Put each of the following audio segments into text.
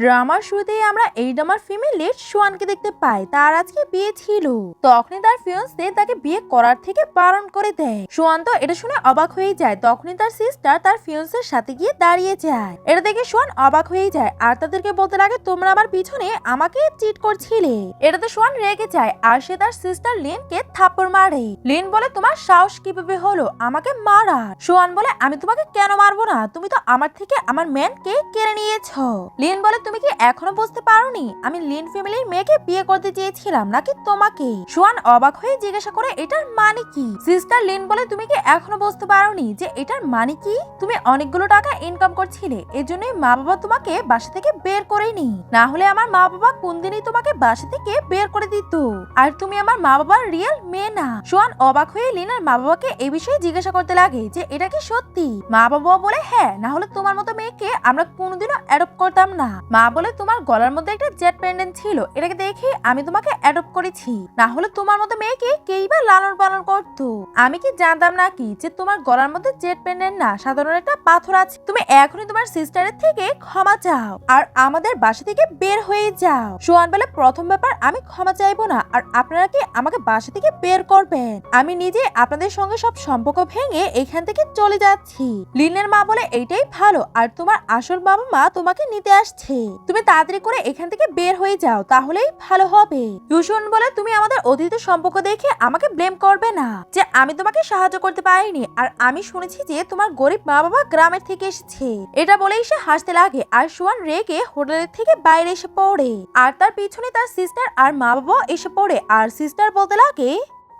ড্রামার শুরুতেই আমরা এই ড্রামার ফিমেল লিড সোয়ানকে দেখতে পাই। তার আজকে বিয়ে ছিল। তখনই তার ফিয়ন্সে তাকে বিয়ে করার থেকে বারণ করে দেয়। সোয়ান তো এটা শুনে অবাক হয়ে যায়। তখনই তার সিস্টার তার ফিয়ন্সের সাথে গিয়ে দাঁড়িয়ে যায়। এটা দেখে সোয়ান অবাক হয়ে যায়। আর তাদেরকে বলতে লাগে, তোমরা আমার পিছনে আমাকে চিট করছিলে। এটাতে সোয়ান রেগে যায়। আর সে তার সিস্টার লিনকে থাপ্পড় মারে। লিন বলে, তোমার সাহস কীভাবে হলো? আমাকে মারা। সোয়ান বলে, আমি তোমাকে কেন মারবো না? তুমি তো আমার থেকে আমার ম্যানকে কেড়ে নিয়েছো। লিন বলে তুমি কি এখনও বুঝতে পারোনি? আমি লিন ফ্যামিলির মেয়েকে বিয়ে করতে চেয়েছিলাম, নাকি তোমাকে সোয়ান অবাক হয়ে জিজ্ঞাসা করে, এটার মানে কি? সিস্টার লিন বলে, তুমি কি এখনও বুঝতে পারোনি যে এটার মানে কি? তুমি অনেকগুলো টাকা ইনকাম করছিলে, এজন্যই মা বাবা তোমাকে বাসা থেকে বের করেনি। না হলে আমার মা বাবা কোন দিনই তোমাকে বাসা থেকে বের করে দিত। আর তুমি আমার মা বাবার রিয়েল মেয়ে না। সোয়ান অবাক হয়ে লিনার মা বাবাকে এই বিষয়ে জিজ্ঞাসা করতে লাগে যে, এটা কি সত্যি? মা বাবা বলে হ্যাঁ না হলে তোমার মতো মেয়েকে আমরা কোনোদিনও অ্যাডপ্ট করতাম না। মা বলে তোমার গলার মধ্যে একটা জেট পেন্ডেন্ট ছিল। এটাকে দেখে আমি তোমাকে অ্যাডপ্ট করেছি। না হলে তোমার মতো মেয়েকে কেই বা লালন পালন করতো? আমি কি জানতাম নাকি যে তোমার গলার মধ্যে জেট পেন্ডেন্ট না? সাধারণ একটা পাথর আছে। তুমি এখনই তোমার সিস্টারের থেকে ক্ষমা চাও আর আমাদের বাসা থেকে বের হয়ে যাও। সোয়ান বলে, প্রথম ব্যাপার, আমি ক্ষমা চাইব না আর আপনারা কি আমাকে বাসা থেকে বের করবেন? আমি নিজে আপনাদের সঙ্গে সব সম্পর্ক ভেঙে এখান থেকে চলে যাচ্ছি। লিনের মা বলে, এইটাই ভালো। আর তোমার আসল বাবা মা তোমাকে নিতে আসছে। তুমি তাড়াতাড়ি করে এখান থেকে বের হয়ে যাও, তাহলেই ভালো হবে। ইউশন বলে, তুমি আমাদের অতীত সম্পর্ক দেখে আমাকে ব্লেম করবে না, যে আমি তোমাকে সাহায্য করতে পারিনি, আর আমি শুনেছি যে তোমার গরিব মা বাবা গ্রামের থেকে এসেছে। এটা বলেই সে হাসতে লাগে, আর সোয়ান রেগে হোটেলের থেকে বাইরে এসে পড়ে, আর তার পিছনে তার সিস্টার আর মা বাবা এসে পড়ে, আর সিস্টার বলতে লাগে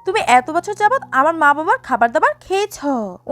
তুমি এত বছর যাবত আমার মা বাবার খাবার দাবার খেয়েছ।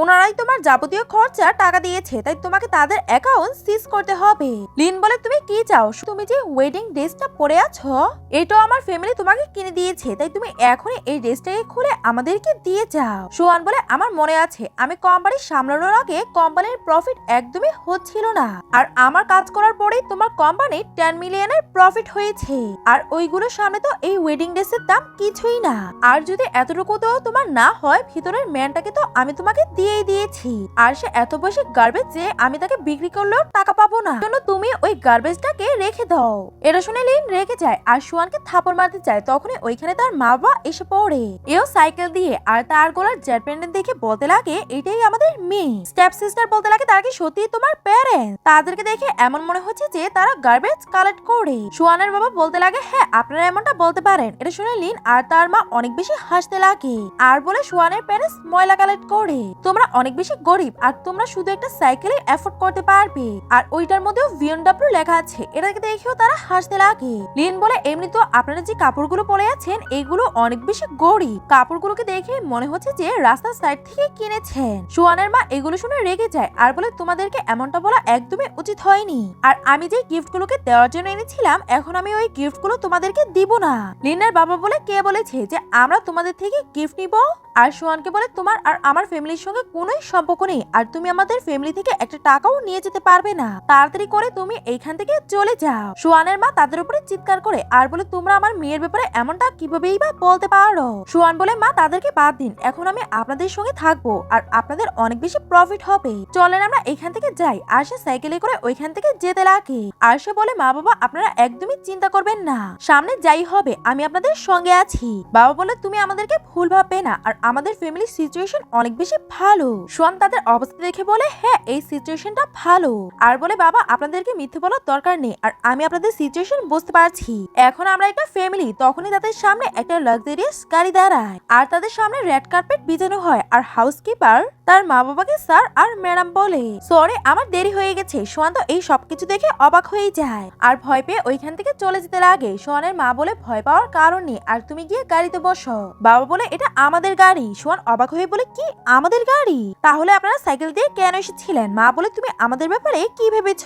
ওনারাই তোমার যাবতীয় খরচা টাকা দিয়েছে, তাই তোমাকে তাদের অ্যাকাউন্ট সিজ করতে হবে। লিন বলে, তুমি কি চাও? তুমি যে ওয়েডিং ড্রেসটা পরে আছো, এটাও আমার ফ্যামিলি তোমাকে কিনে দিয়েছে, তাই তুমি এখনই এই ড্রেসটাকে খুলে আমাদেরকে দিয়ে যাও। সোয়ান বলে, আমার মনে আছে, আমি কোম্পানি সামলানোর আগে কোম্পানির প্রফিট একদমই হচ্ছিল না। আর আমার কাজ করার পরেই তোমার কোম্পানি টেন মিলিয়নের প্রফিট হয়েছে। আর ওইগুলোর সামনে তো এই ওয়েডিং ড্রেসের দাম কিছুই না। আর যদি এতটুকু তো তোমার না হয়, ভিতরের ম্যানটাকে তো আমি তোমাকে দিয়েই দিয়েছি। আর সে এত বেশি গার্বেজ যে আমি তাকে বিক্রি করলেও টাকা পাবো না। জন্য তুমি ওই গার্বেজটাকে রেখে দাও। এটা শুনে লিন রেখে যায় আর সুয়ানকে থাপড় মারতে চায় তখনই ওইখানে তার মা বাবা এসে পড়ে। এও সাইকেল দিয়ে আর তার গলার জেট প্যান্ডেন্ট দেখে বলতে লাগে, এটাই আমাদের মেয়ে। স্টেপ সিস্টার বলতে লাগে তারা কি সত্যি তোমার প্যারেন্ট তাদেরকে দেখে এমন মনে হচ্ছে যে তারা গার্বেজ কালেক্ট করে। সুয়ানের বাবা বলতে লাগে হ্যাঁ আপনারা এমনটা বলতে পারেন। এটা শুনে লিন আর তার মা অনেক বেশি হাসতে লাগে। আর বলে সোয়ানের প্যারেন্টস ময়লা কালেক্ট করে। তোমরা অনেক বেশি গরিব আর তোমরা শুধু একটা সাইকেলে এফোর্ড করতে পারবে। আর ওইটার মধ্যেও ভিএনডব্লিউ লেখা আছে। এটাকে দেখেও তারা হাসতে লাগে। লিন বলে, এমনি তো আপনারা যে কাপড়গুলো পরে আছেন এইগুলো অনেক বেশি গরিব। কাপড়গুলোকে দেখে মনে হচ্ছে যে রাস্তার সাইড থেকে কিনেছেন। সোয়ানের মা এগুলো শুনে রেগে যায় আর বলে, তোমাদেরকে এমনটা বলা একদমই উচিত হয়নি। আর আমি যে গিফটগুলোকে দেওয়ার জন্য এনেছিলাম, এখন আমি ওই গিফটগুলো তোমাদেরকে দিব না। লিনের বাবা বলে, কে বলেছে যে আমরা তোমাদের থেকে গিফট নিব? আর সোয়ানকে বলে তোমার আর আমার ফ্যামিলির সঙ্গে কোনোই সম্পর্ক নেই। আর তুমি আমাদের ফ্যামিলি থেকে একটা টাকাও নিয়ে যেতে পারবে না। তাড়াতাড়ি করে তুমি এইখান থেকে চলে যাও। সোয়ানের মা তাদের উপরে চিৎকার করে, আর বলে তোমরা আমার মেয়ের ব্যাপারে এমনটা কিভাবেই বা বলতে পারো? সোয়ান বলে, মা, তাদেরকে বাদ দিন। এখন আমি আপনাদের সঙ্গে থাকব আর আপনাদের অনেক বেশি প্রফিট হবে। চলেন আমরা এখান থেকে যাই। আর সে সাইকেলে করে ওইখান থেকে যেতে লাগে। আর সে বলে, মা বাবা, আপনারা একদমই চিন্তা করবেন না। সামনে যাই হবে, আমি আপনাদের সঙ্গে আছি। বাবা বলে, তুমি আমাদেরকে ভুল ভাববে না। আর আমাদের ফ্যামিলি সিচুয়েশন অনেক বেশি ভালো। সোয়ান তাদের অবস্থা দেখে বলে হ্যাঁ এই সিচুয়েশনটা ভালো। আর বলে, বাবা, আপনাদেরকে মিথ্যে বলার দরকার নেই। আর আমি আপনাদের সিচুয়েশন বুঝতে পারছি। এখন আমরা একটা ফ্যামিলি তখনই তাদের সামনে একটা লাক্সারিয়াস গাড়ি দাঁড়ায়। আর তাদের সামনে রেড কার্পেট বিজানো হয়। আর হাউসকিপার তার মা বাবাকে স্যার আর ম্যাডাম বলে সরে আমার দেরি হয়ে গেছে। সোয়ান তো এই সবকিছু দেখে অবাক হয়ে যায়। আর ভয় পেয়ে ওইখান থেকে চলে যেতে লাগে। সোয়ানের মা বলে, ভয় পাওয়ার কারণ নেই। আর তুমি গিয়ে গাড়িতে বসো। বাবা বলে, এটা আমাদের গাড়ি। গাড়ি। সোয়ান অবাক হয়ে বলে, কি, আমাদের গাড়ি? তাহলে আপনারা সাইকেল দিয়ে কেন এসেছিলেন? মা বলে, তুমি আমাদের ব্যাপারে কি ভেবেছ?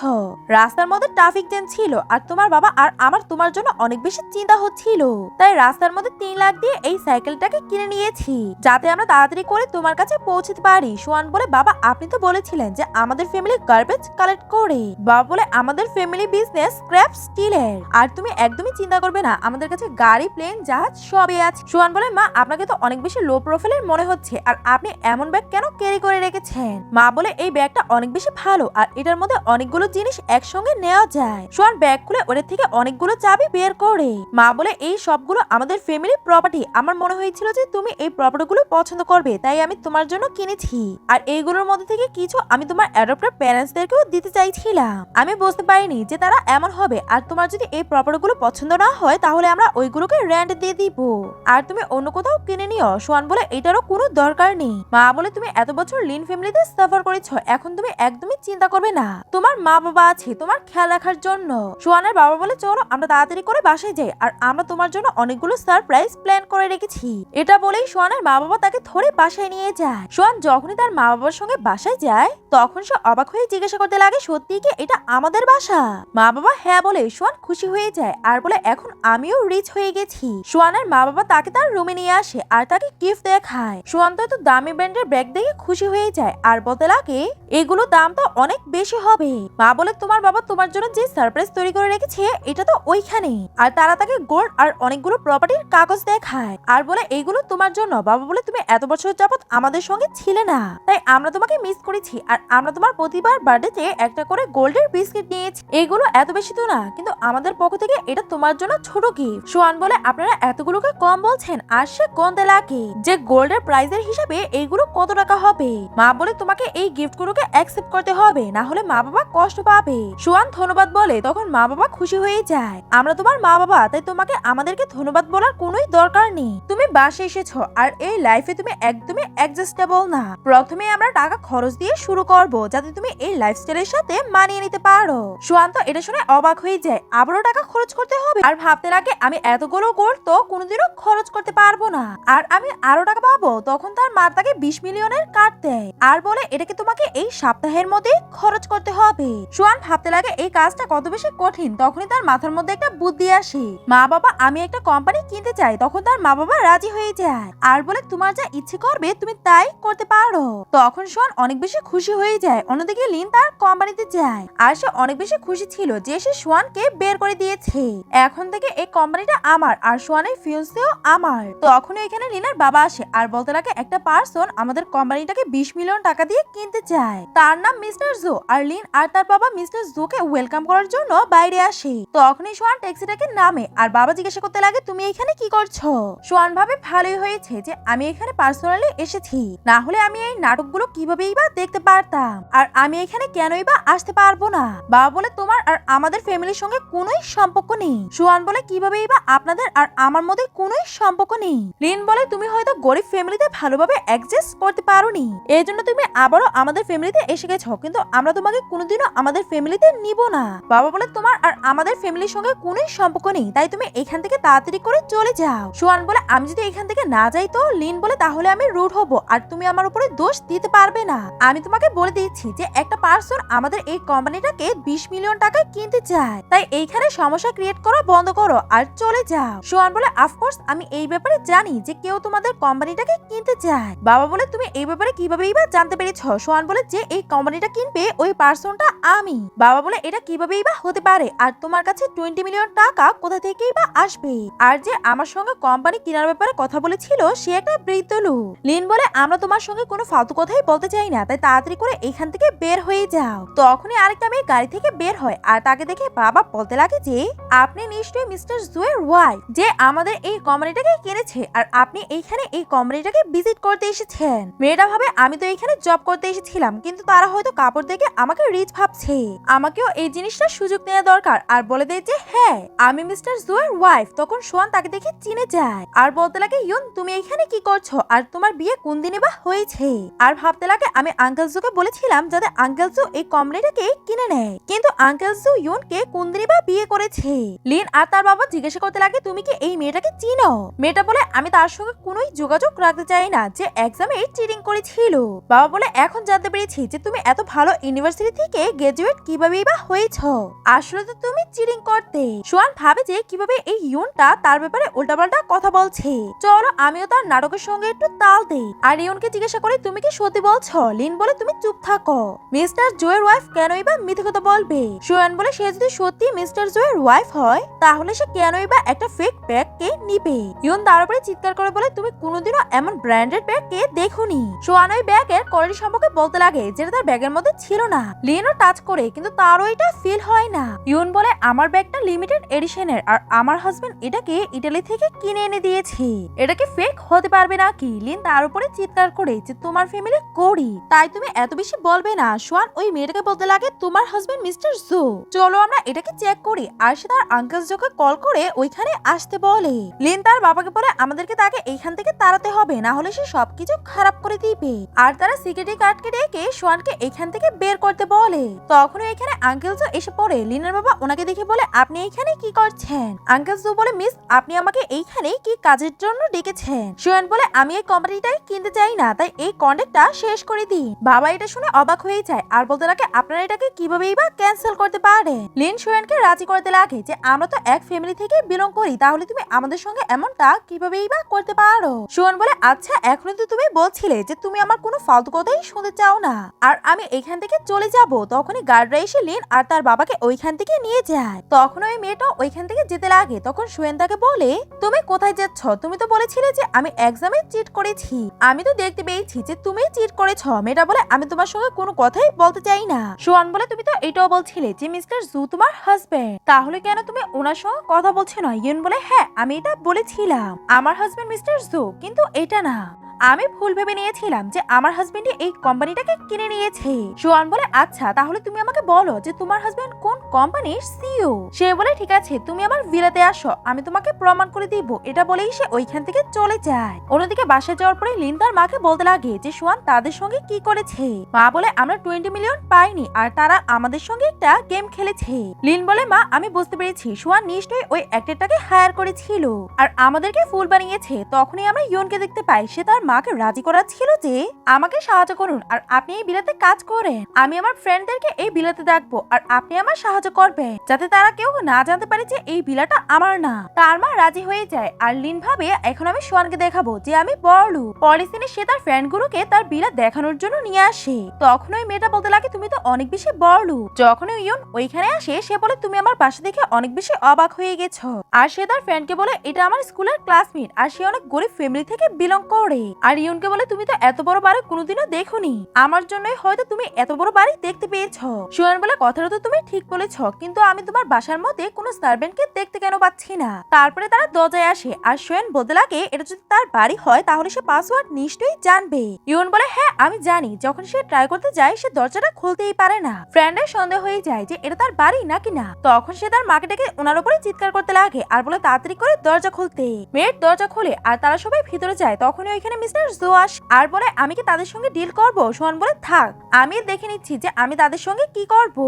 রাস্তার মধ্যে ট্রাফিক জ্যাম ছিল আর তোমার বাবা আর আমার তোমার জন্য অনেক বেশি চিন্তা হচ্ছিল। তাই রাস্তার মধ্যে তিন লাখ দিয়ে এই সাইকেলটাকে কিনে নিয়েছি, যাতে আমরা তাড়াতাড়ি করে তোমার কাছে পৌঁছতে পারি। সোয়ান বলে, বাবা, আপনি তো বলেছিলেন যে আমাদের ফ্যামিলি গার্বেজ কালেক্ট করে। বাবা বলে, আমাদের ফ্যামিলি বিজনেস স্ক্র্যাপ স্টিলের আর তুমি একদমই চিন্তা করবে না, আমাদের কাছে গাড়ি প্লেন জাহাজ সবই আছে। সোয়ান বলে, মা, আপনাকে তো অনেক বেশি লো প্রোফাইলের মনে হচ্ছে, আর আপনি এমন ব্যাগ কেন ক্যারি করে রেখেছেন? মা বলে, এই ব্যাগটা অনেক বেশি ভালো, আর এটার মধ্যে অনেকগুলো জিনিস একসঙ্গে নেওয়া যায়। সোয়ান ব্যাগ খুলে ওদের থেকে অনেকগুলো চাবি বের করে। মা বলে, এই সবগুলো আমাদের ফ্যামিলি প্রপার্টি আমার মনে হয়েছিল যে তুমি এই প্রপার্টিগুলো পছন্দ করবে, তাই আমি তোমার জন্য কিনেছি। আর এইগুলোর মধ্যে থেকে কিছু আমি তোমার অ্যাডপ্টার প্যারেন্টসদেরকেও দিতে চাইছিলাম। আমি বুঝতে পারিনি যে তারা এমন হবে, আর তোমার যদি এই প্রপার্টিগুলো পছন্দ না হয়, তাহলে আমরা ওইগুলোকে রেন্ট দিয়ে দিব। আর তুমি অন্য কোথাও কিনে নিও। সোয়ান বলে এটারও কোনো দরকার নেই। মা বলে, তুমি এত বছর লিন ফ্যামিলিতে সাফার করেছ, এখন তুমি একদমই চিন্তা করবে না। তোমার মা বাবা আছে, তোমার খেয়াল রাখার জন্য। সোয়ানের বাবা বলে, চলো, আমরা তাড়াতাড়ি করে বাসায় যাই, আর আমরা তোমার জন্য অনেকগুলো সারপ্রাইজ প্ল্যান করে রেখেছি। এটা বলেই সোয়ানের মা বাবা তাকে ধরে বাসায় নিয়ে যায়। সোয়ান যখনই তার মা বাবার সঙ্গে বাসায় যায়, তখন সে অবাক হয়ে জিজ্ঞাসা করতে লাগে, সত্যি কি এটা আমাদের বাসা? মা বাবা হ্যাঁ বলে সোয়ান খুশি হয়ে যায়, আর বলে, এখন আমিও রিচ হয়ে গেছি। সোয়ানের মা বাবা তাকে তার রুমে নিয়ে আসে, আর তাকে গিফট দেখায় সোয়ান তো দামি ব্র্যান্ডের ব্যাগ দেখে খুশি হয়ে যায়। আর বলতে লাগে এগুলো দাম তো অনেক বেশি হবে। মা বলে, তোমার বাবা তোমার জন্য যে সারপ্রাইজ তৈরি করে রেখেছে, এটা তো ওইখানে আর তারা তাকে গোল্ড আর অনেকগুলো প্রপার্টির কাগজ দেখায় আর বলে এইগুলো তোমার জন্য। বাবা বলে, তুমি এত বছর যাবত আমাদের সঙ্গে ছিলে না। তাই আমরা তোমাকে মিস করেছি। আর আমরা তোমার প্রতিবার বার্থডেতে একটা করে গোল্ডের বিস্কিট নিয়েছি। এগুলো এত বেশি তো না, কিন্তু আমাদের পক্ষ থেকে এটা তোমার জন্য ছোট গিফট সোয়ান বলে, আপনারা এতগুলোকে কম বলছেন, আর সে গন্ধে লাগে? যে গোল্ডের প্রাইজের হিসাবে এইগুলো কত টাকা হবে? মা বলে তোমাকে এই গিফটগুলোকে অ্যাকসেপ্ট করতে হবে, না হলে মা বাবা কষ্ট পাবে। সোয়ান ধন্যবাদ বলে তখন মা বাবা খুশি হয়ে যায়। আমরা তোমার মা বাবা, তাই তোমাকে আমাদেরকে ধন্যবাদ বলার কোনোই দরকার নেই। তুমি বাসে এসেছ, আর এই লাইফে তুমি একদমই অ্যাডজাস্টেবল না। প্রথমে আমরা টাকা খরচ দিয়ে শুরু করব, যাতে তুমি এই লাইফস্টাইলের সাথে মানিয়ে নিতে পারো। সোয়ান তো এটা শুনে অবাক হয়ে যায়, আবারও টাকা খরচ করতে হবে? আর ভাবতে লাগে, আমি এতগুলো গোল্ড তো কোনোদিনও খরচ করতে পারব না। আর আমি আরও টাকা পাবো, তখন তার মা তাকে বিশ মিলিয়নের কার্ড দেয়। আর বলে এটাকে তোমাকে এই সপ্তাহের মধ্যে খরচ করতে হবে? সোয়ান ভাবতে লাগে, এই কাজটা কত বেশি কঠিন। তখনই তার মাথার মধ্যে একটা বুদ্ধি আসে। মা বাবা, আমি একটা কোম্পানি কিনতে চাই। তখন তার মা বাবা রাজি হয়ে যায়। আর বলে, তোমার যা ইচ্ছে করবে, তুমি তাই করতে পারো। তখন সোয়ান অনেক বেশি খুশি হয়ে যায়। অন্যদিকে লিন তার কোম্পানিতে যায়। আর সে অনেক বেশি খুশি ছিল যে সে সোয়ানকে বের করে দিয়েছে। এখন থেকে এই কোম্পানিটা আমার, আর সোয়ানের ফিউন্সেও আমার। তখন এখানে লিনার বাবা আসে। আর বলতে লাগে, একটা পার্সন আমাদের কোম্পানিটাকে বিশ মিলিয়ন টাকা দিয়ে কিনতে চায়। তার নাম মিস্টার জো। আর লিন আর তার বাবা মিস্টার জোকে ওয়েলকাম করার জন্য বাইরে আসে। তখনই সোয়ান ট্যাক্সিটাকে নামে আর বাবা জিজ্ঞাসা করতে লাগে, তুমি এখানে কি করছ? সোয়ান ভাবে, ভালোই হয়েছে যে আমি এখানে পার্সোনালি এসেছি। না হলে আমি এই নাটকগুলো কিভাবেই বা দেখতে পারতাম? আর আমি এখানে কেনই বা আসতে পারব না? বাবা বলে, তোমার আর আমাদের ফ্যামিলির সঙ্গে কোনোই সম্পর্ক নেই। সোয়ান বলে, কিভাবেই বা আপনাদের আর আমার মধ্যে কোনোই সম্পর্ক নেই? লিন বলে, তুমি হয়তো গরিব ফ্যামিলিতে ভালোভাবে অ্যাডজাস্ট করতে পারোনি। এই জন্য তুমি আবারও আমাদের ফ্যামিলিতে এসে গেছো। কিন্তু আমরা তোমাকে কোনোদিনও আমাদের ফ্যামিলিতে নিব না। বাবা বলে তোমার আর আমাদের ফ্যামিলির সঙ্গে কোনোই সম্পর্ক নেই। তাই তুমি এখান থেকে তাড়াতাড়ি করে চলে যাও। সোয়ান বলে, আমি যদি এখান থেকে না যাই তো? লিন বলে, তাহলে আমি রুট হব আর তুমি আমার উপরে দোষ দিতে পারবে না। আমি তোমাকে বলে দিচ্ছি যে, একটা পার্সন আমাদের এই কোম্পানিটাকে বিশ মিলিয়ন টাকায় কিনতে চায়। তাই এইখানে সমস্যা ক্রিয়েট করা বন্ধ করো আর চলে যাও। সোয়ান বলে অফকোর্স আমি এই ব্যাপারে জানি যে কেউ তোমাদের কোম্পানিটাকে কিনতে চায়। বাবা বলে, তুমি এই ব্যাপারে কিভাবেই বা জানতে পেরেছ? সোয়ান বলে, যে এই কোম্পানিটা কিনবে, ওই পার্সনটা আমি। বাবা বলে, এটা কিভাবেই বা হতে পারে? আর তোমার কাছে টোয়েন্টি মিলিয়ন টাকা কোথা থেকেই বা আসবে? আর যে আমার সঙ্গে কোম্পানি কেনার ব্যাপারে কথা বলেছিল, সে একটা বৃদ্ধ লোক। লিন বলে, আমরা তোমার সঙ্গে কোনো ফালতু কথাই বলতে চাই না, তাই তাড়াতাড়ি করে এখান থেকে বের হয়ে যাও। তখনই আরেকটা মেয়ে গাড়ি থেকে বের হয় আর তাকে দেখে বাবা বলতে লাগে যে, আপনি নিশ্চয়ই মিস্টার জুয়ের ওয়াই যে আমাদের এই কোম্পানিটাকে কিনেছে, আর আপনি এইখানে এই কোম্পানিটাকে ভিজিট করতে এসেছেন। মেয়েটা ভাবে, আমি তো এখানে জব করতে এসেছিলাম, কিন্তু তারা হয়তো কাপড় দেখে আমাকে রিচ ভাবছে। আমাকেও এই জিনিসটা সুযোগ নেওয়া দরকার। আর বলে দেয় যে হ্যাঁ আমি মিস্টার জুয়ের ওয়াইফ তখন সোয়ান তাকে দেখে চিনে যায়। আর বলতে লাগে, ইয়ন, তুমি এখানে কি করছ? আর তোমার বিয়ে কোন দিনে বা হয়েছে? আর ভাবতে লাগে, আমি আঙ্কেল জুকে বলেছিলাম যাতে আঙ্কেল জু এই কোম্পানিটাকে কিনে নেয়। কিন্তু আঙ্কেল জু ইয়নকে কোন দিনে বা বিয়ে করেছে? লিন আর তার বাবা জিজ্ঞাসা করতে লাগে, তুমি কি এই মেয়েটাকে চিনো? মেয়েটা বলে, আমি তার সঙ্গে কোনোই যোগাযোগ যোগাযোগ রাখতে চাই না, যে এক্সামে চিটিং করেছিল। বাবা বলে, এখন জানতে পেরেছি যে তুমি এত ভালো ইউনিভার্সিটি থেকে গ্রাজুয়েট কিভাবেই বা হয়েছ। আসলে তো তুমি চিটিং করতে। সোয়ান ভাবে যে কীভাবে এই ইউনটা তার ব্যাপারে উল্টাপাল্টা কথা বলছে। চলো, আমিও তার নাটকের সঙ্গে একটু তাল দেই। আর ইউনকে জিজ্ঞাসা করে, তুমি কি সত্যি বলছো? লিন বলে, তুমি চুপ থাকো। মিস্টার জোয়ের ওয়াইফ কেনই বা মিথ্যে কথা বলবে? সোয়ান বলে, সে যদি সত্যি মিস্টার জোয়ের ওয়াইফ হয়, তাহলে সে কেনই বা একটা ফেক ব্যাগকে নিবে? ইউন তার উপরে চিৎকার করে বলে, তুমি কোনোদিনও এমন ব্র্যান্ডেড ব্যাগকে দেখুনি। সোয়ান ওই ব্যাগের কোয়ালিটি সম্পর্কে বলতে লাগে, যেটা তার ব্যাগের মধ্যে ছিল না। লিনও টাচ করে, কিন্তু তারও এটা ফিল হয় না। ইউন বলে, আমার ব্যাগটা লিমিটেড এডিশনের আর আমার হাজবেন্ড এটাকে ইটালি থেকে কিনে এনে দিয়েছে। এটাকে ফেক হতে পারবে না কি লিন তার উপরে চিৎকার করে যে, তোমার ফ্যামিলি করি তাই তুমি এত বেশি বলবে না। সোয়ান ওই মেয়েটাকে বলতে লাগে, তোমার হাজবেন্ড মিস্টার জো চলো আমরা এটাকে চেক করি। আর সে তার আঙ্কেল জোকে কল করে ওইখানে আসতে বলে। লিন তার বাবাকে বলে, আমাদেরকে তাকে এইখান থেকে তাড়াতে হবে, না হলে সে সবকিছু খারাপ করে দিবে। আর তারা সিকিউরিটি গার্ডকে ডেকে সোয়ানকে এখান থেকে বের করতে বলে। তখনই এখানে আঙ্কেল জো এসে পড়ে। লিনের বাবা ওনাকে দেখে বলে, আপনি এইখানে কি করছেন? আঙ্কেল জো বলে, মিস, আপনি আমাকে এইখানে কি কাজের জন্য ডেকেছেন? সোয়ান বলে, আমি এই কোম্পানিটাই কিনতে চাই না, তাই এই কন্ট্রাক্টটা শেষ করে দিন। বাবা এটা শুনে অবাক হয়ে যায়, আর বলতে লাগে, আপনারা এটাকে কিভাবেই বা ক্যান্সেল করতে পারে লিন সোয়ানকে রাজি করতে লাগে যে, আমরা তো এক ফ্যামিলি থেকে বিলং করি, তাহলে তুমি আমাদের সঙ্গে এমনটা কিভাবেই বা করতে পারো। সোয়ান বলে আচ্ছা এখনই তো তুমি বলছিলে যে তুমি আমার কোনো ফালতু কথাই শুনতে চাও না। আর আমি এখান থেকে চলে যাব। তখনই গার্ডরা এসে লিন আর তার বাবাকে ওইখান থেকে নিয়ে যায়। তখন ওই মেয়েটা ওইখান থেকে যেতে লাগে। তখন সোয়েন তাকে বলে, তুমি কোথায় যাচ্ছ? তুমি তো বলেছিলে যে আমি এক্সামে চিট করেছি। আমি তো দেখতে পেয়েছি যে তুমি চিট করেছ। মেয়েটা বলে, আমি তোমার সঙ্গে কোনো কথাই বলতে চাই না। সোয়ান বলে, তুমি তো এটাও বলছিলে যে মিস্টার জু তোমার হাজবেন্ড তাহলে কেন তুমি ওনার সঙ্গে কথা বলছো না? ইয়ন বলে হ্যাঁ আমি এটা বলেছিলাম। আমার হাজবেন্ড মিস্টার জু কিন্তু এটা না। আমি ভুল ভেবে নিয়েছিলাম যে আমার হাজবেন্ডই এই কোম্পানিটাকে কিনে নিয়েছে। সোয়ান বলে আচ্ছা তাহলে তুমি আমাকে বলো যে তোমার হাজবেন্ড কোন কোম্পানির সিও সে বলে, ঠিক আছে, তুমি আমার ভিলাতে আসো, আমি তোমাকে প্রমাণ করে দিব। এটা বলেই সে ওইখান থেকে চলে যায়। অন্যদিকে বাসায় যাওয়ার পরে লিন তার মাকে বলতে লাগে যে, সোয়ান, তাদের সঙ্গে কি করেছে? মা বলে, আমরা টোয়েন্টি মিলিয়ন পাইনি, আর তারা আমাদের সঙ্গে একটা গেম খেলেছে। লিন বলে, মা, আমি বুঝতে পেরেছি, সোয়ান নিশ্চয়ই ওই অ্যাক্টরটাকে হায়ার করেছিল। আর আমাদেরকে ফুল বানিয়েছে, তখনই আমরা ইয়নকে দেখতে পাই, সে তার মাকে রাজি করা ছিল যে আমাকে সাহায্য করুন আর আপনি এই বিলাতে কাজ করেন। আমি আমার ফ্রেন্ডদেরকে এই বিলাতে ডাকবো আর আপনি আমার সাহায্য করবেন, যাতে তারা কেউ না জানতে পারে যে এই বিলাটা আমার না। তার মা রাজি হয়ে যায় আর লিন ভাবে, এখন আমি সোয়ানকে দেখাবো যে আমি বড়লু পরের দিনে সে তার ফ্রেন্ড গুলোকে তার বিলা দেখানোর জন্য নিয়ে আসে। তখন ওই মেয়েটা বলতে লাগে, তুমি তো অনেক বেশি বড়লু যখন ইয়ন ওইখানে আসে, সে বলে, তুমি আমার বাসা দেখে অনেক বেশি অবাক হয়ে গেছো। আর সে তার ফ্রেন্ডকে বলে, এটা আমার স্কুলের ক্লাসমেট আর সে অনেক গরিব ফ্যামিলি থেকে বিলং করে। আর ইয়নকে বলে, তুমি তো এত বড় বাড়ি কোনোদিনও দেখোনি। আমার জন্যই হয়তো তুমি এত বড় বাড়ি দেখতে পেয়েছ সোয়ান বলে, কথাটা তো তুমি ঠিক বলেছ, কিন্তু আমি তোমার বাসার মধ্যে কোনো সার্ভেন্টকে দেখতে কেন পাচ্ছি না তারপরে তারা দরজায় আসে, আর সোয়েন বলতে লাগে, এটা যদি তার বাড়ি হয়, তাহলে সে পাসওয়ার্ড নিশ্চয়ই জানবে ইউন বলে হ্যাঁ আমি জানি। যখন সে ট্রাই করতে যায়, সে দরজাটা খুলতেই পারে না ফ্রেন্ডের সন্দেহ হয়ে যায় যে, এটা তার বাড়ি নাকি না তখন সে তার মাকে ডেকে ওনার উপরে চিৎকার করতে লাগে, আর বলে, তাড়াতাড়ি করে দরজা খুলতে মেয়ের দরজা খুলে, আর তারা সবাই ভিতরে যায়। তখনই ওইখানে মিস্টার জোয়াস আর বলে আমি কি তাদের সঙ্গে ডিল করব? সোহান বলে, থাক, আমি দেখে নিচ্ছি যে আমি তাদের সঙ্গে কি করব।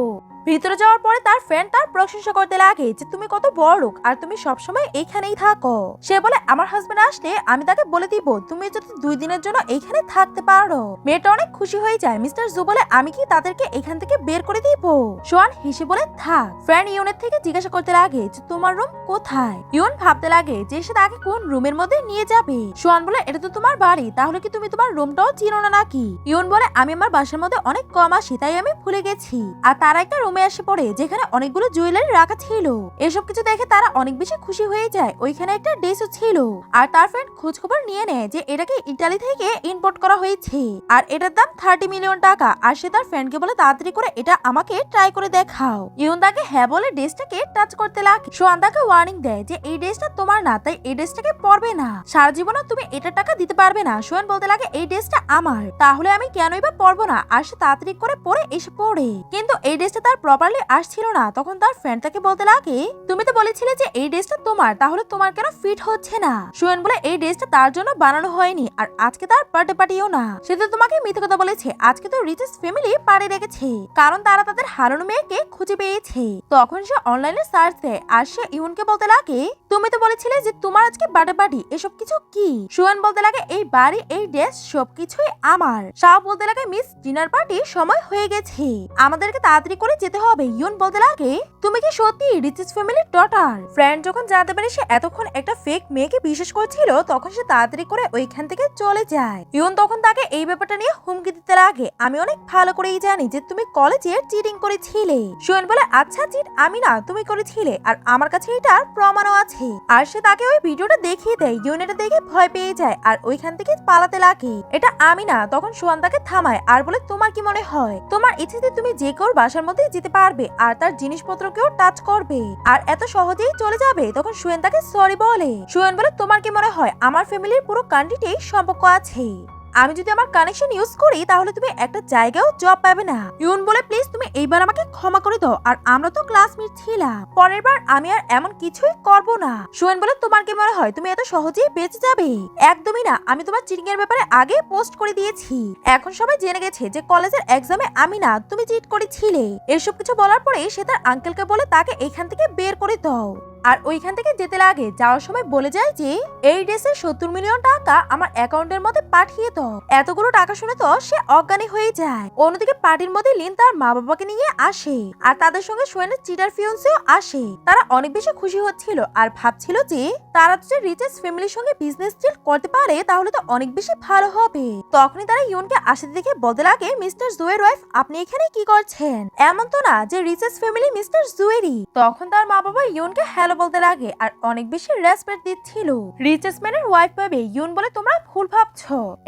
ভিতরে যাওয়ার পরে তার ফ্রেন্ড তার প্রশংসা করতে লাগে যে তুমি কত বড় লোক আর তুমি সবসময় এইখানেই থাকো। সে বলে, আমার হাজবেন্ড আসলে আমি তাকে বলে দিব, তুমি যদি দুই দিনের জন্য এইখানে থাকতে পারো। মেয়েটা অনেক খুশি হয়ে যায়। মিস্টার জু বলে, আমি কি তাদেরকে এখান থেকে বের করে দিব? সোয়ান হেসে বলে, থাক। ফ্রেন্ড ইউনের থেকে জিজ্ঞাসা করতে লাগে যে, তোমার রুম কোথায়? ইউন ভাবতে লাগে যে, সে তাকে কোন রুমের মধ্যে নিয়ে যাবে? সোয়ান বলে, এটা তো তোমার বাড়ি, তাহলে কি তুমি তোমার রুমটাও চিনো না নাকি? ইউন বলে, আমি আমার বাসার মধ্যে অনেক কম আসি, তাই আমি ভুলে গেছি। আর তারা একটা রুমে এসে পড়ে, যেখানে অনেকগুলো জুয়েলারি রাখা ছিল। এসব কিছু দেখে তারা অনেক বেশি খুশি হয়ে যায়। ওইখানে একটা ড্রেসও ছিল। আর তার ফ্রেন্ড খোঁজ খবর নিয়ে নেয় যে, এটাকে ইটালি থেকে ইম্পোর্ট করা হয়েছে। আর এটার দাম থার্টি মিলিয়ন টাকা। আর সে তার ফ্রেন্ডকে বলে, তাড়াতাড়ি করে এটা আমাকে ট্রাই করে দেখাও। ইউন তাকে হ্যাঁ বলে ড্রেসটাকে টাচ করতে লাগে। সোয়ান তাকে ওয়ার্নিং দেয় যে, এই ড্রেসটা তোমার না, তাই এই ড্রেসটাকে পরবে না। সারা জীবনে তুমি এটা টাকা দিতে পারবে না। সোয়ান বলতে লাগে, এই ড্রেসটা আমার। তাহলে আমি কেনই বা পরবো না? আর সে তাড়াতাড়ি করে পরে এসে পড়ে। কিন্তু এই ড্রেসটা তার প্রপারলি আসছিল না। তখন তার ফ্রেন্ড তাকে বলতে লাগে, তুমি তো বলেছিলে যে এই ড্রেসটা তোমার। তাহলে তোমার কেন ফিট হচ্ছে না? সুয়েন বলে, এই ড্রেসটা তার জন্য বানানো হয়নি। আর আজকে তার বার্থডে পার্টিও না। সে তো তোমাকে মিথ্যে কথা বলেছে। আজকে তো রিচেস ফ্যামিলি পাড়ে রেখেছে। কারণ তারা তাদের হারানো মেয়েকে খুঁজে পেয়েছে। তখন সে অনলাইনে সার্চ দেয়। আর সে ইউনকে বলতে লাগে, তুমি তো বলেছিলে যে তোমার আজকে বার্থডে পার্টি এসব কিছু কি? সুয়েন বলতে লাগে, এই বাড়ি, এই ড্রেস সবকিছুই আমার। শাহ বলতে লাগে মিস ডিনার পার্টি সময় হয়ে গেছে। আমাদেরকে তাড়াতাড়ি করে যেতে হবে। ইউন বলতে লাগে, তুমি কি সত্যি রিচেস ফ্যামিলির ডটার ফ্রেন্ড যখন জানতে পারে সে এতক্ষণ একটা ফেক মেয়েকে বিশ্বাস করছিল, তখন সে তাড়াতাড়ি করে ওইখান থেকে চলে যায়। ইউন তখন তাকে এই ব্যাপারটা নিয়ে হুমকি দিতে লাগে। আমি অনেক ভালো করেই জানি যে তুমি কলেজে চিটিং করেছিলে। সুয়েন বলে আচ্ছা চিট আমি না, তুমি করেছিলে। আর আমার কাছে এটার প্রমাণও আছে। আর সে তাকে ওই ভিডিওটা দেখিয়ে দেয়। ইউন এটা দেখে ভয় পেয়ে যায়। আর ওইখান থেকে পালাতে লাগে। এটা আমি না, তখন সুয়ান্তাকে থামায় আর বলে, তোমার কি মনে হয়? তোমার ইচ্ছেতে তুমি যে কেউ বাসার মধ্যে যেতে পারবে আর তার জিনিসপত্রকেও টাচ করবে। আর এত সহজেই চলে যাবে? তখন সুয়েন তাকে সরি বলে। সুয়েন বলে, তোমার কি মনে হয়? আমার ফ্যামিলির পুরো কান্ট্রিতেই সম্পর্ক আছে। আমি যদি আমার কানেকশন ইউজ করি, তাহলে তুমি একটা জায়গাও জব পাবে না। ইউন বলে প্লিজ তুমি এইবার আমাকে ক্ষমা করে দাও। আর আমরা তো ক্লাসমেট ছিলাম। পরের বার আমি আর এমন কিছুই করব না। সুয়েন বলে, তোমার কি মনে হয়? তুমি এত সহজেই বেঁচে যাবে? একদমই না। আমি তোমার চিটিং এর ব্যাপারে আগে পোস্ট করে দিয়েছি। এখন সবাই জেনে গেছে যে কলেজের এক্সামে আমি না, তুমি চিট করেছিলে। এসব কিছু বলার পরে সে তার আঙ্কেলকে বলে, তাকে এখান থেকে বের করে দাও। আর ওইখান থেকে যেতে লাগে, যাওয়ার সময় বলে যায় যে, এই ড্রেসের সত্তর মিলিয়ন টাকা আমার অ্যাকাউন্টের মধ্যে পাঠিয়ে দাও। এতগুলো টাকা শুনে তো সে অজ্ঞানী হয়ে যায়। অন্যদিকে পার্টির মধ্যে লিন তার মা বাবাকে নিয়ে আসে আর তাদের সঙ্গে সোয়েনের চিটার ফিয়ন্সেও আসে। তারা অনেক বেশি খুশি হচ্ছিল আর ভাবছিল যে, তারা যদি রিচেস ফ্যামিলির সঙ্গে বিজনেস ডিল করতে পারে, তাহলে তো অনেক বেশি ভালো হবে। তখনই তারা ইউনকে আসতে দেখে বলতে লাগে, মিস্টার জুয়ের ওয়াইফ, আপনি এখানে কি করছেন? এমন তো না যে রিচেস ফ্যামিলি মিস্টার জুয়েরই। তখন তার মা বাবা ইউনকে হ্যালো বলতে লাগে, আর অনেক বেশি রেসপেক্ট দিচ্ছিল। রিচেস ম্যানের ওয়াইফ পাবে ইউন বলে তোমরা ভুল ভাবছ।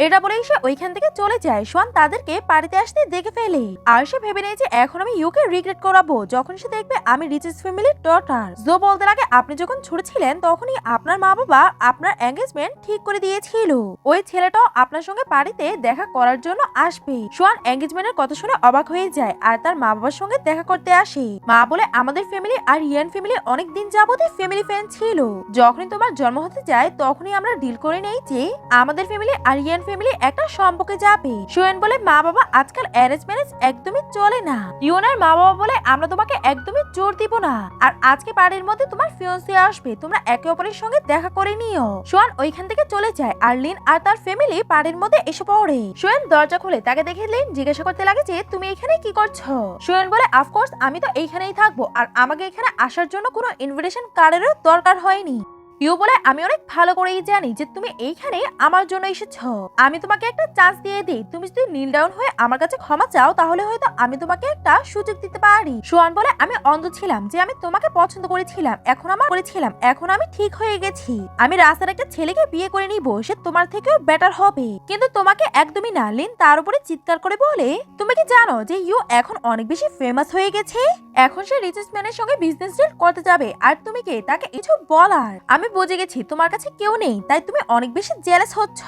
এটা বলেই সে ওইখান থেকে চলে যায়। সোয়ান তাদেরকে বাড়িতে আসতে দেখে ফেলে। আর সে ভেবে নেয় যে এখন আমি ইউকে রিগ্রেট করাবো। যখন সে দেখবে আমি রিচেস ফ্যামিলির ডটার জো বলতে লাগে, আপনি যখন ছোট ছিলেন, তখনই আপনার মা বাবা আপনার এঙ্গেজমেন্ট ঠিক করে দিয়েছিল। ওই ছেলেটাও আপনার সঙ্গে বাড়িতে দেখা করার জন্য আসবে। সোয়ান এঙ্গেজমেন্টের কথা শুনে অবাক হয়ে যায়, আর তার মা বাবার সঙ্গে দেখা করতে আসে। মা বলে, আমাদের ফ্যামিলি আর ইয়ান ফ্যামিলি অনেক দিন যাবতই ফ্যামিলি ফ্যান ছিল। যখনই তোমার জন্ম হতে যায়, তখনই আমরা ডিল করে নেই যে আমাদের ফ্যামিলি আর ইয়ান ফ্যামিলি একটা সম্পর্কে যাবে। সোয়েন বলে মা বাবা আজকাল অ্যারেঞ্জ ম্যারেজ একদমই চলে না। ইউনার মা বাবা বলে, আমরা তোমাকে একদমই জোর দিব না। আর আজকে বাড়ির মধ্যে তোমার ফিয়ন্সি আসবে। তোমরা একে অপরের সঙ্গে দেখা করে নিও। সোয়ান ওইখান থেকে চলে যায়। আর লিন আর তার ফ্যামিলি বাড়ির মধ্যে এসে পড়ে। সোয়েন দরজা খুলে তাকে দেখে লিন জিজ্ঞাসা করতে লাগে যে, তুমি এখানে কি করছ? সোয়েন বলে অফকোর্স আমি তো এইখানেই থাকব। আর আমাকে এখানে আসার জন্য কোনো ইনভিটেশন কার্ডেরও দরকার হয়নি। ইউ বলে আমি অনেক ভালো করেই জানি যে তুমি এইখানে আমার জন্য এসেছ। আমি তোমাকে একটা চান্স দিয়ে দিই। তুমি যদি নীল ডাউন হয়ে আমার কাছে ক্ষমা চাও, তাহলে হয়তো আমি তোমাকে একটা সুযোগ দিতে পারি। সোয়ান বলে, আমি অন্ধ ছিলাম যে আমি তোমাকে পছন্দ করেছিলাম। এখন আমার করেছিলাম। এখন আমি ঠিক হয়ে গেছি। আমি রাস্তার একটা ছেলেকে বিয়ে করে নিব। সে তোমার থেকেও বেটার হবে। কিন্তু তোমাকে একদমই না। লিন তার উপরে চিৎকার করে বলে, তুমি কি জানো যে ইউ এখন অনেক বেশি ফেমাস হয়ে গেছে? এখন সে রিচেস ম্যানের সঙ্গে বিজনেস ডিল করতে যাবে। আর তুমি কে তাকে কিছু বলার? আমি বুঝে গেছি তোমার কাছে কেউ নেই, তাই তুমি অনেক বেশি জেলাস হচ্ছ।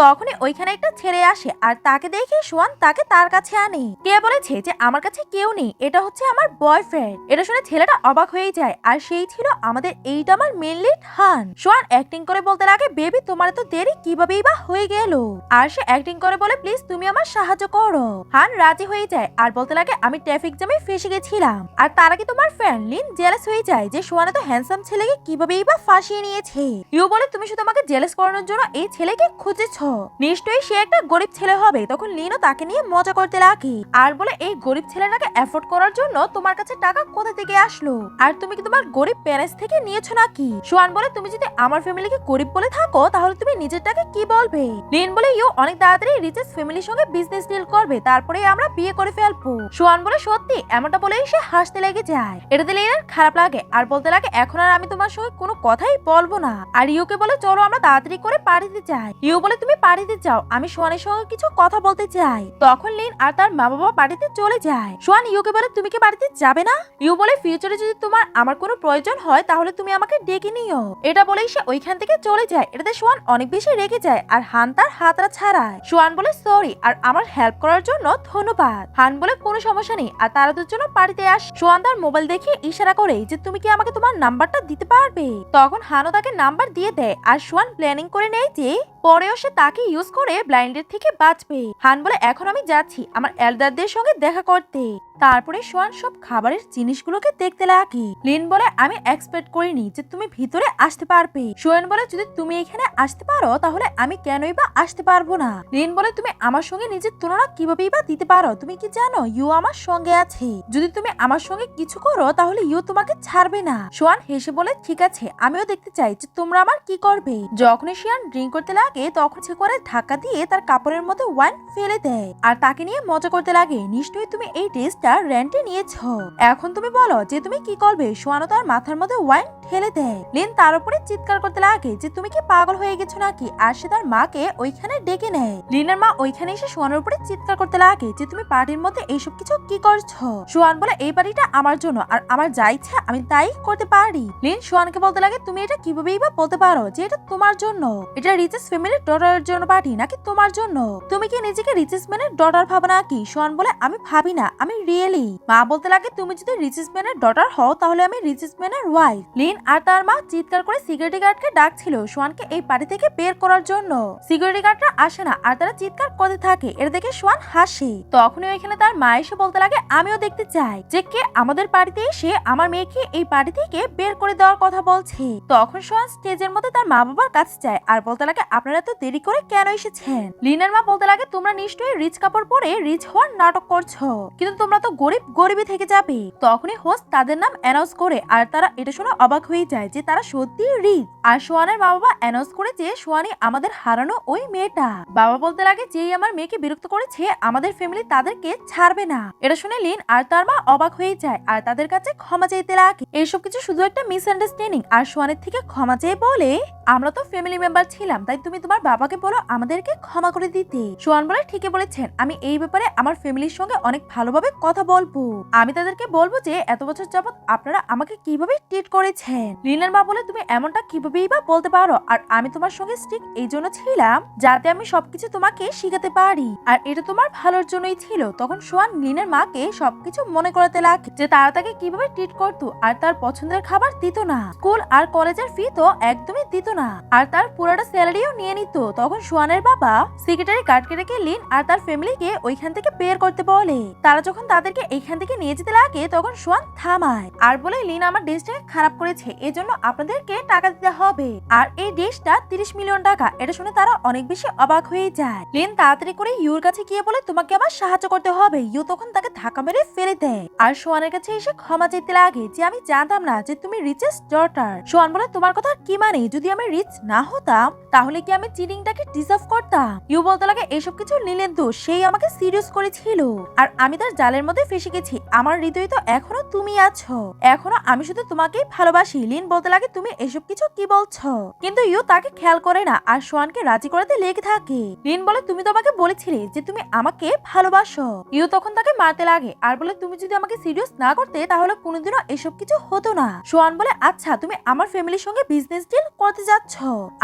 তখনই ওইখানে একটা ছেলে আসে আর তাকে দেখে সোয়ান তাকে তার কাছে আনে। কে বলেছে যে আমার কাছে কেউ নেই, এটা হচ্ছে আমার বয়ফ্রেন্ড এটা শুনে ছেলেটা অবাক হয়ে যায় আর সেই ছিল আমাদের এইটা আমার মেনলি হান সোয়ান অ্যাক্টিং করে বলতে লাগে বেবি তোমার তো দেরি কিভাবেই বা হয়ে গেল? আর সে অ্যাক্টিং করে বলে প্লিজ তুমি আমার সাহায্য করো। হান রাজি হয়ে যায় আর বলতে লাগে, আমি ট্রাফিক জ্যামে ফেসে গেছিলাম। আর তার আগে তোমার ফ্রেন্ড লিন জেলাস হয়ে যায় যে সোয়ান এত হ্যান্ডসাম ছেলেকে কিভাবেই বা ফাঁসিয়ে নিয়েছে। ইউ বলে, তুমি শুধু আমাকে জেলাস করানোর জন্য এই ছেলেকে খুঁজেছ। নিশ্চয়ই সে একটা গরিব ছেলে হবে তখন লিনও তাকে নিয়ে মজা করতে লাগে। আর বলে, এই গরিব ছেলেটাকে এফোর্ড করার জন্য তোমার কাছে টাকা কোথা থেকে আসলো? আর তুমি কি তোমার গরিব প্যারেন্টস থেকে নিয়েছো নাকি সোয়ান বলে, তুমি যদি আমার ফ্যামিলিকে গরিব বলে থাকো, তাহলে তুমি নিজেরটাকে কি বলবে লিন বলে ইউ অনেক তাড়াতাড়ি রিচেস ফ্যামিলির সঙ্গে বিজনেস ডিল করবে। তারপরে আমরা বিয়ে করে ফেলব সোয়ান বলে, সত্যি এমনটা বলেই সে হাসতে লেগে যায়। এটাতে লিনের খারাপ লাগে। আর বলতে লাগে, এখন আর আমি তোমার সঙ্গে কোনো কথাই বল বলব না। আর ইউকে বলে, চলো আমরা তাড়াতাড়ি করে পার্টিতে যাই। ইউ বলে, তুমি পার্টিতে যাও, আমি সোয়ানের সঙ্গে কিছু কথা বলতে চাই। তখন লিন আর তার মা বাবা বাড়িতে চলে যায়। সোয়ান ইউকে বলে, তুমি কি বাড়িতে যাবে না? ইউ বলে, ফিউচারে যদি তোমার আমার কোনো প্রয়োজন হয়, তাহলে তুমি আমাকে ডেকে নিও। এটা বলেই সে ওইখান থেকে চলে যায়। এটাতে সোয়ান অনেক বেশি রেগে যায় আর হান তার হাতরা ছাড়ায়। সোয়ান বলে, সরি, আর আমার হেল্প করার জন্য ধন্যবাদ। হান বলে, কোনো সমস্যা নেই, আর তারা দুজন বাড়িতে আস। সোয়ান তার মোবাইল দেখে ইশারা করে, যে তুমি কি আমাকে তোমার নাম্বারটা দিতে পারবে? তখন হানও তাকে নাম্বার দিয়ে দেয় আর সোয়ান প্ল্যানিং করে নেয় যে পরেও সে তাকে ইউজ করে ব্লাইন্ডের থেকে বাঁচবে। হান বলে, এখন আমি যাচ্ছি আমার এলদারদের সঙ্গে দেখা করতে। তারপরে সোয়ান সব খাবারের জিনিসগুলোকে দেখতে লাগে। লিন বলে, আমি এক্সপেক্ট করিনি যে তুমি ভিতরে আসতে পারবে। সোয়ান বলে, যদি তুমি এখানে আসতে পারো, তাহলে আমি কেনই বা আসতে পারব না? লিন বলে, তুমি আমার সঙ্গে নিজের তুলনা কিভাবেই বা দিতে পারো? তুমি কি জানো, ইউ আমার সঙ্গে আছে। যদি তুমি আমার সঙ্গে কিছু করো, তাহলে ইউ তোমাকে ছাড়বে না। সোয়ান হেসে বলে, ঠিক আছে, আমিও দেখতে চাই যে তোমরা আমার কি করবে। যখনই শিয়ান ড্রিঙ্ক করতে লাগে তখন সে করে ধাক্কা দিয়ে তার কাপড়ের মধ্যে ওয়াইন ফেলে দেয়। আর তাকে নিয়ে মজা করতে লাগে। নিশ্চয়ই তুমি এই ড্রেসটা রেন্টে নিয়েছো। এখন তুমি বলো যে তুমি কি করবে? সোয়ানো তার মাথার মধ্যে ওয়াইন ঠেলে দেয়। লিন তার উপরে চিৎকার করতে লাগে যে তুমি কি পাগল হয়ে গেছো নাকি? আর সে তার মাকে ওইখানে ডেকে নেয়। লিনের মা ওইখানে এসে সোয়ানোর উপরে চিৎকার করতে লাগে যে তুমি পার্টির মধ্যে এইসব কিছু কি করছ? সোয়ান বলে, এই বাড়িটা আমার জন্য। আর আমার যা ইচ্ছা আমি তাই করতে পারি। লিন সোয়ানকে বলতে লাগে, তুমি এটা কিভাবেই বা বলতে পারো যে এটা তোমার জন্য? এটা রিচেস ফ্যামিলির ডটারের জন্য পার্টি নাকি তোমার জন্য? তুমি কি নিজেকে রিচেস ম্যানের ডটার ভাবো নাকি সোয়ান বলে আমি ভাবি না, আমি রিয়েলি মা বলতে লাগে তুমি যদি রিচেস ম্যানের ডটার হও, তাহলে আমি রিচেস ম্যানের ওয়াইফ লিন আর তার মা চিৎকার করে সিকিউরিটি গার্ডকে ডাকছিল সোয়ানকে এই পার্টি থেকে বের করার জন্য। সিকিউরিটি গার্ডরা আসে না আর তারা চিৎকার করতে থাকে। এটা দেখে সোয়ান হাসে। তখনই ওইখানে তার মা এসে বলতে লাগে, আমিও দেখতে চাই যে কে আমাদের বাড়িতে এসে আমার মেয়েকে এই বাড়ি থেকে বের করে দেওয়ার কথা বলছে। তখন সোয়ান স্টেজের মধ্যে তার মা বাবার কাছে যায় আর বলতে লাগে, আপনারা তো দেরি করে কেন এসেছেন? লিনার মা বলতে লাগে তোমরা নিশ্চয়ই রিচ কাপড় পরে রিচ হওয়ার নাটক করছ। কিন্তু তোমরা তো গরিব গরিবই থেকে যাবে। তখনই হোস্ট তাদের নাম অ্যানাউন্স করে আর তারা এটা শুনে অবাক হয়ে যায় যে তারা সত্যি রিচ। আর সোয়ানের মা বাবা অ্যানাউন্স করে যে সোয়ানি আমাদের হারানো ওই মেয়েটা। বাবা বলতে লাগে যেই আমার মেয়েকে বিরক্ত করেছে, আমাদের ফ্যামিলি তাদেরকে ছাড়বে না। এটা শুনে লিন আর তার মা অবাক হয়ে যায় আর তাদের কাছে ক্ষমা চাইতে লাগে। এইসব কিছু শুধু একটা মিসআন্ডারস্ট্যান্ডিং আর সোয়ানের থেকে ক্ষমা চেয়ে বলে, আমরা তো ফ্যামিলি মেম্বার ছিলাম, তাই তুমি তোমার বাবাকে বলো, আমাদেরকে ক্ষমা করে দিতে। সোয়ান বলে, ঠিকই বলেছেন। আমি এই ব্যাপারে আমার ফ্যামিলির সঙ্গে অনেক ভালোভাবে কথা বলব। আমি তাদেরকে বলব যে, এত বছর যাবত আপনারা আমাকে কীভাবে ট্রিট করেছেন? লিনার মা বলে, তুমি এমনটা কিভাবেই বা বলতে পারো? আর আমি তোমার সঙ্গে স্ট্রিক এই জন্য ছিলাম, যাতে আমি সবকিছু তোমাকে শিখাতে পারি। আর এটা তোমার ভালোর জন্যই ছিল। তখন সোয়ান লিনের মাকে সবকিছু মনে করাতে লাগে যে, তারা তাকে কীভাবে ট্রিট করতো, আর তার পছন্দের খাবার দিত না। স্কুল আর কলেজের ফি তো একদমই দিত না। আর তার পুরোটা স্যালারিও নিয়ে নিত। তখন সোয়ানের বাবা সেক্রেটারি গার্ডকে রেখে লিন আর তার ফ্যামিলিকে ওইখান থেকে বের করতে বলে। তারা যখন তাদেরকে এইখান থেকে নিয়ে যেতে লাগে, তখন সোয়ান থামায়। আর বলে লিন আমার ড্রেসটাকে খারাপ করেছে, এজন্য আপনাদেরকে টাকা দিতে হবে। আর এই ড্রেসটা তিরিশ মিলিয়ন টাকা, এটা শুনে তারা অনেক বেশি অবাক হয়ে যায়। লিন তাড়াতাড়ি করে ইউর কাছে গিয়ে বলে, তোমাকে আমার সাহায্য করতে হবে। ইউ তখন তাকে ধাক্কা মেরে ফেলে দেয়। আর সোয়ানের কাছে এসে ক্ষমা চাইতে লাগে, যে আমি জানতাম না যে তুমি রিচেস্ট ডটার সোয়ান বলে, তোমার কথা কি মানে? যদি আমি রিচ না হতাম, তাহলে কি আমি চিটিংটাকে ডিজার্ভ করতাম। ইউ বলতে লাগে এসব কিছু নিলেন তো, সেই আমাকে সিরিয়াস করেছিল। আর আমি তার জালের মধ্যে ফেসে গেছি। আমার হৃদয়ে তো এখনও তুমি আছো। এখনও আমি শুধু তোমাকেই ভালোবাসি। লিন বলতে লাগে তুমি এসব কিছু কি বলছো? কিন্তু ইউ তাকে খেয়াল করে না আর সোয়ানকে রাজি করাতে লেগে থাকে। লিন বলে, তুমি তো আমাকে বলেছিলে যে তুমি আমাকে ভালোবাসো। ইউ তখন তাকে মারতে লাগে আর বলে, তুমি যদি আমাকে সিরিয়াস না করতে, তাহলে কোনোদিনও এসব কিছু হতো না। সোয়ান বলে আচ্ছা তুমি আমার ফ্যামিলির সঙ্গে বিজনেস ডিল করতে যাচ্ছ।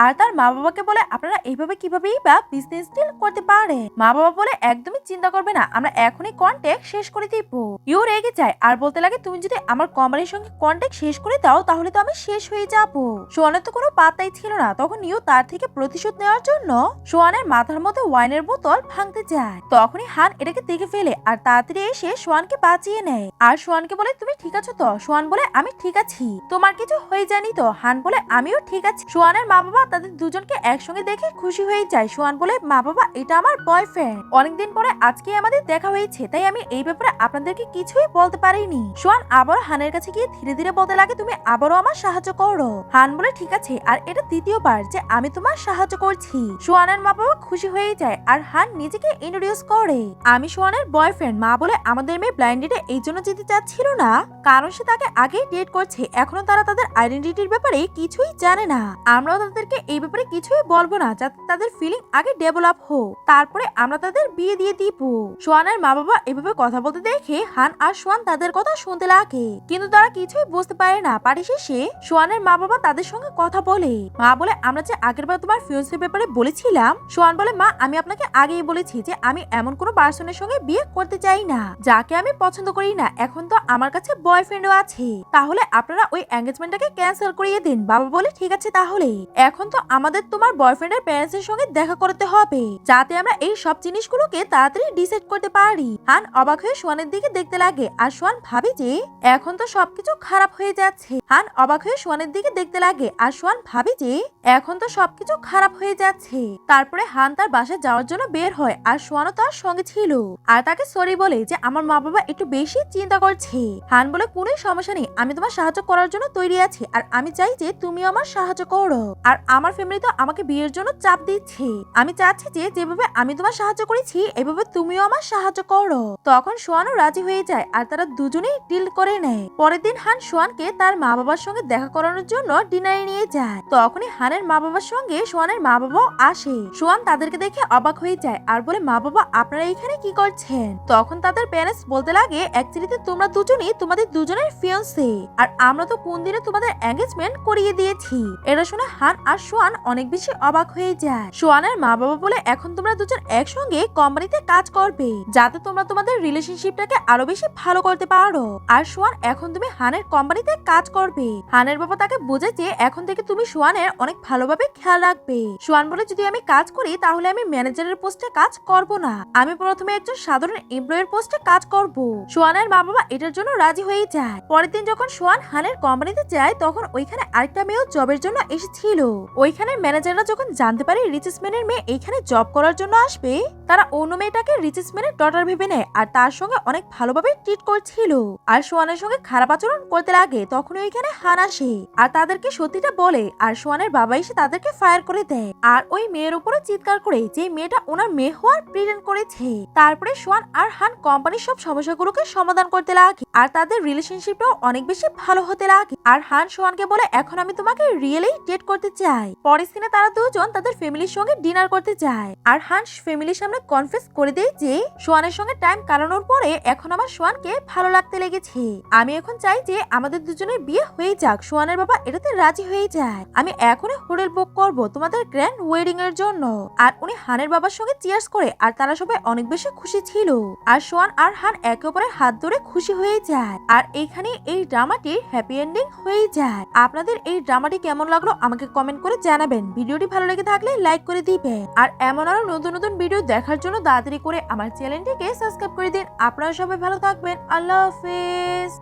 আর তার মা বাবাকে বলে আপনারা এইভাবে কিভাবেই বা বিজনেস ডিল করতে পারে মা বাবা বলে একদমই চিন্তা করবে না, আমরা এখনই কন্ট্যাক্ট শেষ করে দিব। ইউ রেগে যায়, আর বলতে লাগে তুমি যদি আমার কোম্পানির সঙ্গে কন্ট্যাক্ট শেষ করে দাও, তাহলে তো আমি শেষ হয়ে যাব। সোয়ানের তো কোনো পাত্তাই ছিল না, তখন ইউ তার থেকে প্রতিশোধ নেওয়ার জন্য সোয়ানের মাথার মধ্যে ওয়াইনের বোতল ভাঙতে যায়। তখনই হান এটাকে দেখে ফেলে, আর তাড়াতাড়ি এসে সোয়ানকে বাঁচিয়ে নেয়। আর সোয়ানকে বলে, তুমি ঠিক আছো তো? সোয়ান বলে, আমি ঠিক আছি। তোমার কিছু হয়ে যায়নি তো? হান বলে, আমিও ঠিক আছি। সোয়ানের মা বাবা তাদের দুজনকে একসঙ্গে সঙ্গে দেখে খুশি হয়ে যায় সোয়ান বলে, মা বাবা, এটা আমার বয়ফ্রেন্ড অনেকদিন পরে আজকে আমাদের দেখা হয়েছে, তাই আমি এই ব্যাপারে আপনাদেরকে কিছুই বলতে পারিনি। সোয়ান আবার হানের কাছে গিয়ে ধীরে ধীরে বলতে লাগে, তুমি আবারও আমার সাহায্য করো। হান বলে, ঠিক আছে, আর এটা দ্বিতীয়বার যে আমি তোমার সাহায্য করছি। সোয়ানের মা বাবা খুশি হয়ে যায়, আর হান নিজেকে ইন্ট্রোডিউস করে। আমি সোয়ানের বয়ফ্রেন্ড মা বলে আমাদের মেয়ে ব্লাইন্ড ডেটে এই জন্য যেতে চাচ্ছিল না। কারণ সে তাকে আগেই ডেট করছে, এখনও তারা তাদের আইডেন্টিটির ব্যাপারে কিছুই জানে না। আমরাও তাদেরকে এই ব্যাপারে কিছুই বলব না, যাতে তাদের ফিলিং আগে ডেভেলপ হোক। তারপরে আমরা তাদের বিয়ে দিয়ে দিব। সোয়ানের মা বাবা এভাবে কথা বলতে দেখে হান আর সোয়ান তাদের কথা শুনতে লাগে। কিন্তু তারা কিছুই বুঝতে পারে না। পারি শেষে সোয়ানের মা বাবা তাদের সঙ্গে কথা বলে। মা বলে, আমরা যে আগের বার তোমার ফিউন্সের ব্যাপারে বলেছিলাম সোয়ান বলে, মা, আমি আপনাকে আগেই বলেছি যে আমি এমন কোনো পার্সনের সঙ্গে বিয়ে করতে চাই না। যাকে আমি পছন্দ করি না, এখন তো আমার কাছে বয়ফ্রেন্ডও আছে। তাহলে আপনারা ওই এঙ্গেজমেন্টটাকে ক্যান্সেল করিয়ে দিন। বাবা বলে, ঠিক আছে তাহলে। এখন তো আমাদের তোমার বয়ফ্রেন্ডের প্যারেন্টসের সঙ্গে দেখা করতে হবে, যাতে আমরা এই সব জিনিসগুলোকে তাড়াতাড়ি ডিসাইড করতে পারি। হান অবাক হয়ে সোয়ানের দিকে দেখতে লাগে, আর সোয়ান ভাবে যে এখন তো সবকিছু খারাপ হয়ে যাচ্ছে। হান অবাক হয়ে সোয়ানের দিকে দেখতে লাগে, আর সোয়ান ভাবে যে এখন তো সবকিছু খারাপ হয়ে যাচ্ছে। তারপরে হান তার বাসায় যাওয়ার জন্য বের হয়, আর সোয়ানও তার সঙ্গে ছিল। আর তাকে সরি বলে যে আমার মা বাবা একটু বেশি চিন্তা করছে। হান বলে, কোনো সমস্যা নেই, আমি তোমার সাহায্য করার জন্য তৈরি আছি, আর আমি চাই যে তুমিও আমার সাহায্য করো। আর আমার ফ্যামিলি তো আমাকে বিয়ের জন্য চাপ দিচ্ছে। আমি চাচ্ছি যে যেভাবে আমি তোমার সাহায্য করেছি, এভাবে তুমিও আমার সাহায্য করো। তখন সোয়ানও রাজি হয়ে যায় আর তারা দুজনেই ডিল করে নেয়। পরের দিন হান সোয়ানকে তার মা বাবার সঙ্গে দেখা করানোর জন্য ডিনারে নিয়ে যায়। তখনই হানের মা বাবার সঙ্গে সোয়ানের মা বাবাও আসে। সোয়ান তাদেরকে দেখে অবাক হয়ে যায় আর বলে মা বাবা আপনারা এখানে কি করছেন? তখন তাদের প্যারেন্টস বলতে লাগে অ্যাকচুয়ালিতে তোমরা দুজনই তোমাদের দুজনের ফিয়ন্সে আর আমরা তো কোন দিনে তোমাদের এঙ্গেজমেন্ট করিয়ে দিয়েছি? এটা শুনে হান আর সোয়ান অনেক বেশি অবাক হয়ে যায়। সোয়ানের মা বাবা বলে, এখন তোমরা দুজন একসঙ্গে কোম্পানিতে কাজ করবে, যাতে তোমরা তোমাদের রিলেশনশিপটাকে আরও বেশি ভালো করতে পারো। আর সোয়ান এখন তুমি হানের কোম্পানিতে কাজ করবে। হানের বাবা তাকে বোঝে যে এখন থেকে তুমি সোয়ানের অনেক ভালোভাবে খেয়াল রাখবে। সোয়ান বলে, যদি আমি কাজ করি, তাহলে আমি ম্যানেজারের পোস্টে কাজ করব না। আমি প্রথমে একজন সাধারণ এমপ্লয়ের পোস্টে কাজ করব। সোয়ানের মা বাবা এটার জন্য রাজি হয়ে যায়। পরের দিন যখন সোয়ান হানের কোম্পানিতে যায়, তখন ওইখানে আরেকটা মেয়েও জবের জন্য এসেছিল। ওইখানে ম্যানেজাররা যখন জানতে পারে রিচেস ম্যানের মেয়ে এইখানে জব করার জন্য আসবে, তারা অন্য মেয়েটাকে রিচেস ম্যানের ডটার ভেবে নেয় আর তার সঙ্গে অনেক ভালোভাবে ট্রিট করছিল। আর সোয়ানের সঙ্গে খারাপ আচরণ করতে লাগে তখন ওইখানে হান আসে আর তাদেরকে সত্যিটা বলে আর সোয়ানের বাবা এসে তাদেরকে ফায়ার করে দেয়। আর ওই মেয়ের উপরে চিৎকার করে যে মেয়েটা ওনার মেয়ে হওয়ার প্রিটেন্ড করেছে। তারপরে সোয়ান আর হান কোম্পানির সব সমস্যাগুলোকে সমাধান করতে লাগে আর তাদের রিলেশনশিপটাও অনেক বেশি ভালো হতে লাগে। আর হান সোয়ানকে বলে, এখন আমি তোমাকে রিয়েলি ডেট করতে চাই। পরের দিনে তারা দুজন তাদের ফ্যামিলির সঙ্গে ডিনার করতে যায়। আর হান ফ্যামিলির সামনে কনফেস করে দেয় যে, সোয়ানের সঙ্গে টাইম কাটানোর পরে এখন আমার সোয়ানকে ভালো লাগতে লেগেছে। আমি এখন চাই যে আমাদের দুজনের বিয়ে হয়ে যাক। সোয়ানের বাবা এটাতে রাজি হয়ে যায়। আমি এখনই হোটেল বুক করব তোমাদের গ্র্যান্ড ওয়েডিং এর জন্য। আর উনি হানের বাবার সঙ্গে চিয়ার্স করে আর তারা সবাই অনেক বেশি খুশি ছিল। আর সোয়ান আর হান একে অপরের হাত ধরে খুশি হয়ে যায়। আর এখানে এই ড্রামাটির হ্যাপি এন্ডিং হয়ে যায়। আপনাদের এই ড্রামাটি কেমন লাগল আমাকে কমেন্ট করে জানাবেন। ভিডিওটি ভালো লেগে থাকলে লাইক করে দিবে। আর এমন আরও নতুন নতুন ভিডিও দেখার জন্য তাড়াতাড়ি করে আমার চ্যানেলটিকে সাবস্ক্রাইব করে দিন। আপনারা সবাই ভালো থাকবেন। আল্লাহ হাফেজ।